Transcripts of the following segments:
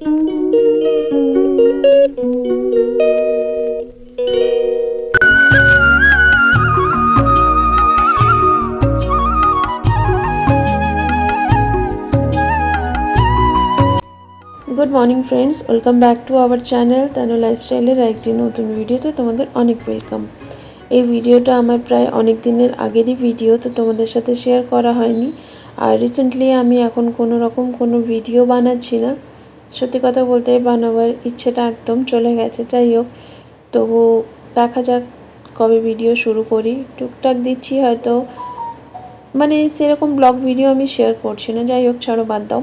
Good morning friends welcome back to our channel Tanu লাইফস্টাইলের একটি নতুন ভিডিওতে তোমাদের অনেক ওয়েলকাম এই ভিডিওটা আমার প্রায় অনেক দিনের আগেরই ভিডিও তো তোমাদের সাথে শেয়ার করা হয়নি। আর রিসেন্টলি আমি এখন কোনো রকম কোনো ভিডিও বানাচ্ছি না। সত্যি কথা বলতে বানাবার ইচ্ছেটা একদম চলে গেছে। যাই হোক তবু দেখা যাক কবে ভিডিও শুরু করি। টুকটাক দিচ্ছি হয়তো মানে সেরকম ব্লগ ভিডিও আমি শেয়ার করছি না। যাই হোক ছাড়ো বাদ দাও।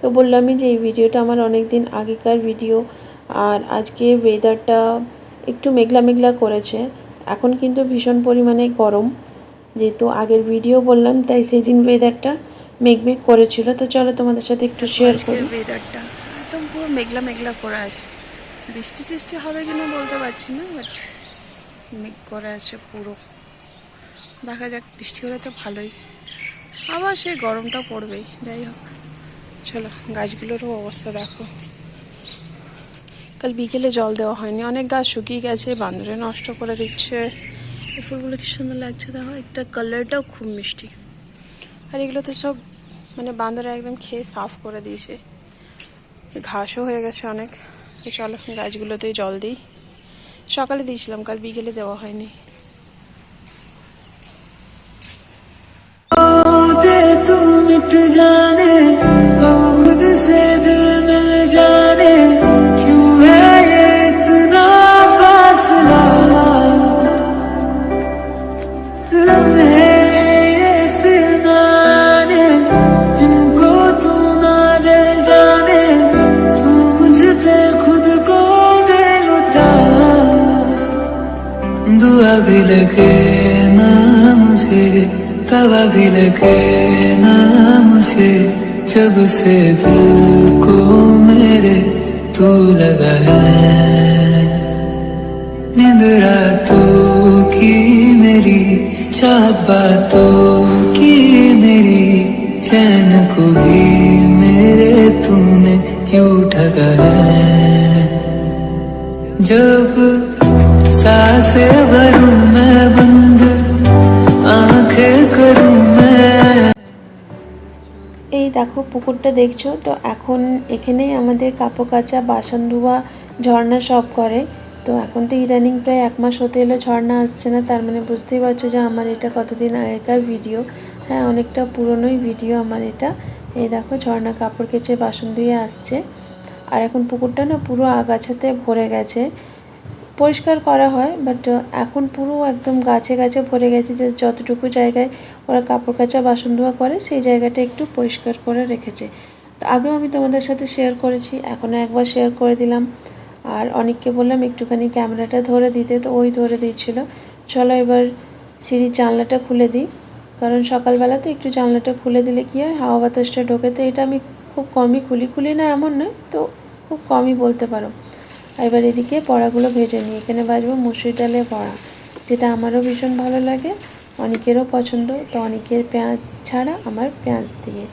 তো বললামই যে এই ভিডিওটা আমার অনেক দিন আগেকার ভিডিও আর আজকে ওয়েদারটা একটু মেঘলা মেঘলা করেছে। এখন কিন্তু ভীষণ পরিমাণে গরম। যেহেতু আগের ভিডিও বললাম তাই সেই দিন ওয়েদারটা মেঘ মেঘ করেছিল। তো চলো তোমাদের সাথে একটু শেয়ার করি। ওয়েদারটা মেঘলা মেঘলা করে আছে। বৃষ্টি টিষ্টি হবে কিনা বলতে পারছি না বাট মেঘ করে আছে পুরো। দেখা যাক, বৃষ্টি হলে তো ভালোই। আবার সেই গরমটা পড়বেই, যাই হোক। চলো গাছগুলোরও অবস্থা দেখো। কাল বিকেলে জল দেওয়া হয়নি, অনেক গাছ শুকিয়ে গেছে, বান্দরে নষ্ট করে দিচ্ছে। এই ফুলগুলো কি সুন্দর লাগছে দেখো, একটা কালারটাও খুব মিষ্টি। আর এগুলো তো সব মানে বান্দরে একদম খেয়ে সাফ করে দিয়েছে। ঘাসও হয়ে গেছে অনেক। চলো গাছগুলোতেই জল দিই। সকালে দিয়েছিলাম কাল বিকেলে দেওয়া হয়নি। तवा भी लगे ना मुझे जब से दिल को मेरे तू लगा है। नींद रातों की मेरी चाह बातों की मेरी, चैन को भी मेरे तूने क्यों ठगा है? जब साँसें भरूं मैं দেখো, পুকুরটা দেখছ? তো এখন এখানেই আমাদের কাপড় কাচা বাসন ধোয়া ঝর্ণা সব করে। তো এখন তো ইদানিং প্রায় এক মাস হতে এলো, ঝর্ণা আসছে না। তার মানে বুঝতেই পারছ যে আমার এটা কতদিন আগেকার ভিডিও। হ্যাঁ অনেকটা পুরনোই ভিডিও আমার এটা। এই দেখো, ঝর্ণা কাপড় কেচে বাসন ধুয়ে আসছে। আর এখন পুকুরটা না পুরো আগাছাতে ভরে গেছে। পরিষ্কার করা হয় বাট এখন পুরো একদম গাছে গাছে ভরে গেছে যে যতটুকু জায়গায় ওরা কাপড় কাচা বাসন ধোয়া করে সেই জায়গাটা একটু পরিষ্কার করে রেখেছে। তো আগেও আমি তোমাদের সাথে শেয়ার করেছি, এখনও একবার শেয়ার করে দিলাম। আর অনেককে বললাম একটুখানি ক্যামেরাটা ধরে দিতে, তো ওই ধরে দিচ্ছিল। চলো এবার সিঁড়ির জানলাটা খুলে দিই। কারণ সকালবেলাতে একটু জানলাটা খুলে দিলে কী হয়, হাওয়া বাতাসটা ঢোকে, তো এটা আমি খুব কমই খুলি। খুলি না এমন নয়, তো খুব কমই বলতে পারো। এবার এদিকে বড়াগুলো ভেজে নিই। এখানে ভাজবো মুসুরি ডালের বড়া, যেটা আমারও ভীষণ ভালো লাগে, অনেকেরও পছন্দ। তো অনেকের পেঁয়াজ ছাড়া আমার পেঁয়াজ দিয়ে।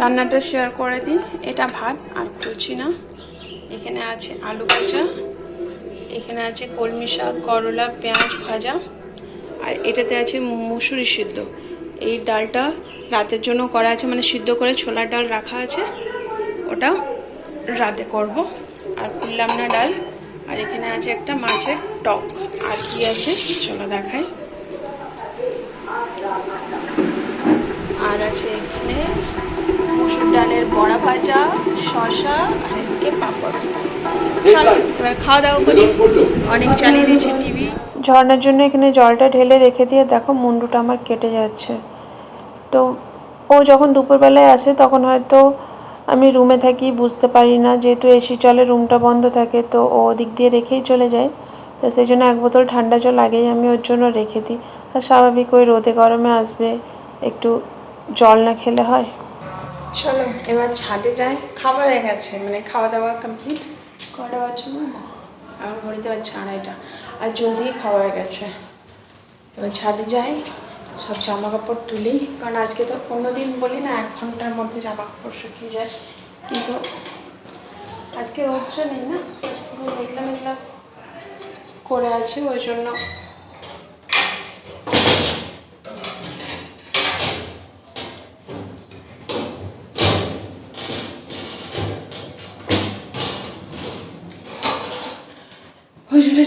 রান্নাটা শেয়ার করে দিন এটা ভাত, আর খুলছি না। এখানে আছে আলু ভাজা, এখানে আছে কলমি শাক, করলা, পেঁয়াজ ভাজা, আর এটাতে আছে মুসুরি সিদ্ধ। এই ডালটা রাতের জন্য করা আছে মানে সিদ্ধ করে ছোলার ডাল রাখা আছে, ওটা রাতে করব। আর খুললাম না ডাল। আর এখানে আছে একটা মাছের টক। আর কি আছে চলো দেখাই। আর আছে এখানে মুসুর ডালের বড়া ভাজা শশা আর এদিকে পাঁপড়। খাওয়া দাওয়া করি। অনেক চালিয়ে দিয়েছে টিভি। ঝর্ণার জন্য এখানে জলটা ঢেলে রেখে দিয়ে দেখো মুন্ডুটা আমার কেটে যাচ্ছে। তো ও যখন দুপুরবেলায় আসে তখন হয়তো আমি রুমে থাকি বুঝতে পারি না। যেহেতু এসি চলে রুমটা বন্ধ থাকে তো ও দিক দিয়ে রেখেই চলে যায়। তো সেই জন্য এক বোতল ঠান্ডা জল আগেই আমি ওর জন্য রেখে দিই। আর স্বাভাবিক ওই রোদে গরমে আসবে একটু জল না খেলে হয়। চলো এবার ছাদে যাই। খাওয়া হয়ে গেছে মানে খাওয়া দাওয়া কমপ্লিট কটা বাজছে এখন ঘড়িতে বাজছে আড়াইটা। আর জলদি খাওয়া হয়ে গেছে। এবার ছাদে যাই। সব জামা কাপড় তুলি। কারণ আজকে তো অন্যদিন বলি না, এক ঘণ্টার মধ্যে জামা কাপড় শুকিয়ে যায়। কিন্তু আজকে রোদটা নেই না, পুরো মেঘলা মেঘলা করে আছে, ওই জন্য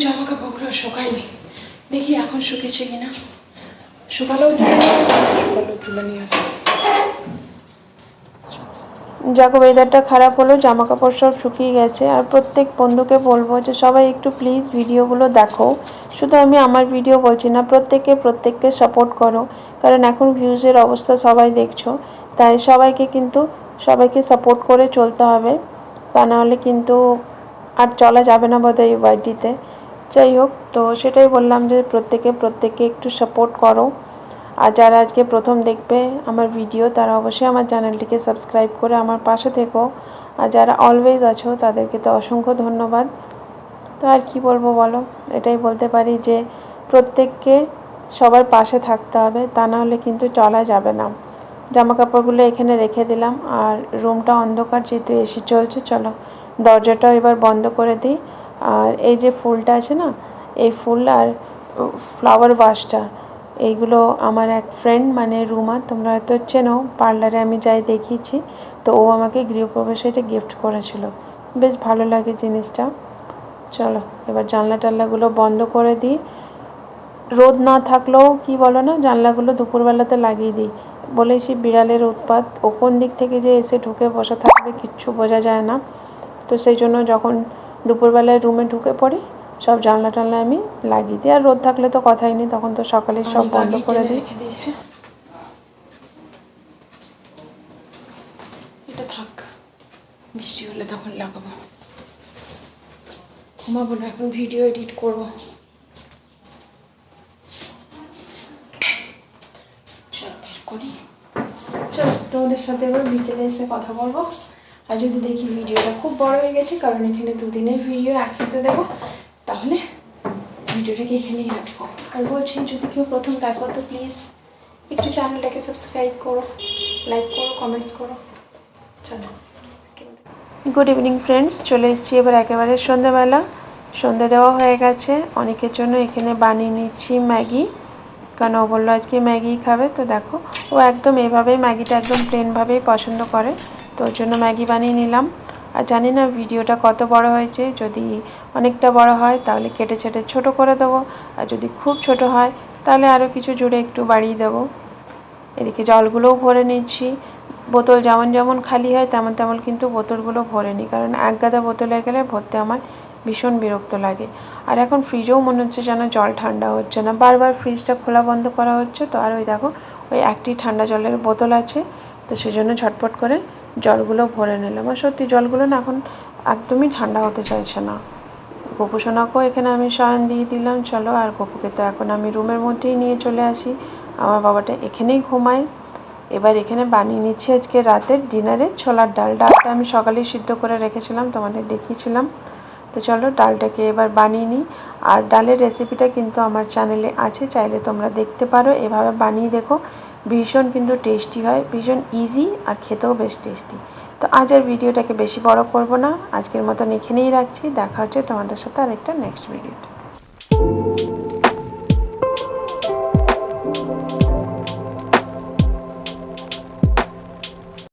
জামা কাপড়গুলো শুকায়নি। দেখি এখন শুকিয়েছে কিনা। যাক ওয়েদারটা খারাপ হলো জামা কাপড় সব শুকিয়ে গেছে। আর প্রত্যেক বন্ধুকে বলব যে, সবাই একটু প্লিজ ভিডিওগুলো দেখো। শুধু আমি আমার ভিডিও বলছি না প্রত্যেকে প্রত্যেককে সাপোর্ট করো। কারণ এখন ভিউজের অবস্থা সবাই দেখছ। তাই সবাইকে কিন্তু, সবাইকে সাপোর্ট করে চলতে হবে। তা নাহলে কিন্তু আর চলা যাবে না বোধহয় এই বাড়িটিতে। যাই হোক, তো সেটাই বললাম যে প্রত্যেকে প্রত্যেককে একটু সাপোর্ট করো। আর যারা আজকে প্রথম দেখবে আমার ভিডিও তারা অবশ্যই আমার চ্যানেলটিকে সাবস্ক্রাইব করে আমার পাশে থেকো। আর যারা অলওয়েজ আছো, তাদেরকে তো অসংখ্য ধন্যবাদ। তো আর কি বলব বলো? এটাই বলতে পারি যে প্রত্যেককে সবার পাশে থাকতে হবে, তা না হলে কিন্তু চলা যাবে না। জামা কাপড়গুলো এখানে রেখে দিলাম, আর রুমটা অন্ধকার যেহেতু এসি চলছে, চলো দরজাটাও এবার বন্ধ করে দিই। আর এই যে ফুলটা আছে না, এই ফুল আর ফ্লাওয়ার ভাসটা এইগুলো আমার এক ফ্রেন্ড মানে রুমা, তোমরা হয়তো চেনো পার্লারে আমি যাই দেখিয়েছি, তো ও আমাকে গৃহপ্রবেশে এটা গিফট করেছিল। বেশ ভালো লাগে জিনিসটা। চলো, এবার জানলা টাল্লাগুলো বন্ধ করে দিই। রোদ না থাকলেও কি বলো না, জানলাগুলো দুপুরবেলাতে লাগিয়ে দিই। বলেছি, বিড়ালের উৎপাত, ও কোন দিক থেকে যে এসে ঢুকে বসে থাকবে কিচ্ছু বোঝা যায় না। তো সেই জন্য যখন দুপুরবেলায় রুমে ঢুকে পড়ি সব জানলা টানলা আমি লাগিয়ে দিই। আর রোদ থাকলে তো কথাই নেই তখন তো সকালে সব বন্ধ করে দিই। এটা থাক বৃষ্টি হলে তখন লাগাবো। ঘুমাবো না এখন ভিডিও এডিট করব। করি। চলো তোমাদের সাথে এবার বিকেলে এসে কথা বলব। আর যদি দেখি ভিডিওটা খুব বড় হয়ে গেছে, কারণ এখানে দুদিনের ভিডিও, একসাথে দেবো, তাহলে ভিডিওটাকে এখানেই রাখব। আর বলছি, যদি কেউ প্রথম দেখো তো প্লিজ একটু চ্যানেলটাকে সাবস্ক্রাইব করো লাইক করো কমেন্টস করো। চলো গুড ইভিনিং ফ্রেন্ডস চলে এসেছি এবার একেবারে সন্ধ্যাবেলা। সন্ধ্যা দেওয়া হয়ে গেছে। অনেকের জন্য এখানে বানিয়ে নিচ্ছি ম্যাগি, কারণ ও বলল আজকে ম্যাগি খাবে। তো দেখো, ও একদম এভাবেই ম্যাগিটা একদম প্লেনভাবেই পছন্দ করে। তো ওর জন্য ম্যাগি বানিয়ে নিলাম। আর জানি না ভিডিওটা কত বড় হয়েছে, যদি অনেকটা বড় হয় তাহলে কেটে ছেটে ছোটো করে দেবো, আর যদি খুব ছোট হয় তাহলে আরও কিছু জুড়ে একটু বাড়িয়ে দেবো। এদিকে জলগুলোও ভরে নিচ্ছি। বোতল যেমন যেমন খালি হয় তেমন তেমন কিন্তু বোতলগুলো ভরে নিই, কারণ এক গাদা বোতলে গেলে ভরতে আমার ভীষণ বিরক্ত লাগে। আর এখন ফ্রিজেও মনে হচ্ছে যেন জল ঠান্ডা হচ্ছে না। বারবার ফ্রিজটা খোলা বন্ধ করা হচ্ছে, তো আর ওই দেখো, ওই একটি ঠান্ডা জলের বোতল আছে, তো সেজন্য ঝটপট করে জলগুলো ভরে নিলাম। আর সত্যি জলগুলো না এখন একদমই ঠান্ডা হতে চাইছে না। গপু সোনাকেও এখানে আমি শয়ন দিয়ে দিলাম, চলো। আর গপুকে তো এখন আমি রুমের মধ্যেই নিয়ে চলে আসি। আমার বাবাটা এখানেই ঘুমায়। এবার এখানে বানিয়ে নিচ্ছি আজকে রাতের ডিনারে ছোলার ডাল। ডালটা আমি সকালেই সিদ্ধ করে রেখেছিলাম, তোমাদের দেখিয়েছিলাম। তো চলো, ডালটাকে এবার বানিয়ে নিই। আর ডালের রেসিপিটা কিন্তু আমার চ্যানেলে আছে, চাইলে তোমরা দেখতে পারো। এভাবে বানিয়ে দেখো। ভীষণ কিন্তু টেস্টি হয়, ভীষণ ইজি আর খেতেও বেশ টেস্টি তো আজ আর ভিডিওটাকে বেশি বড় করব না, আজকের মতন এখানেই রাখছি, দেখা হচ্ছে তোমাদের সাথে আরেকটা নেক্সট ভিডিওতে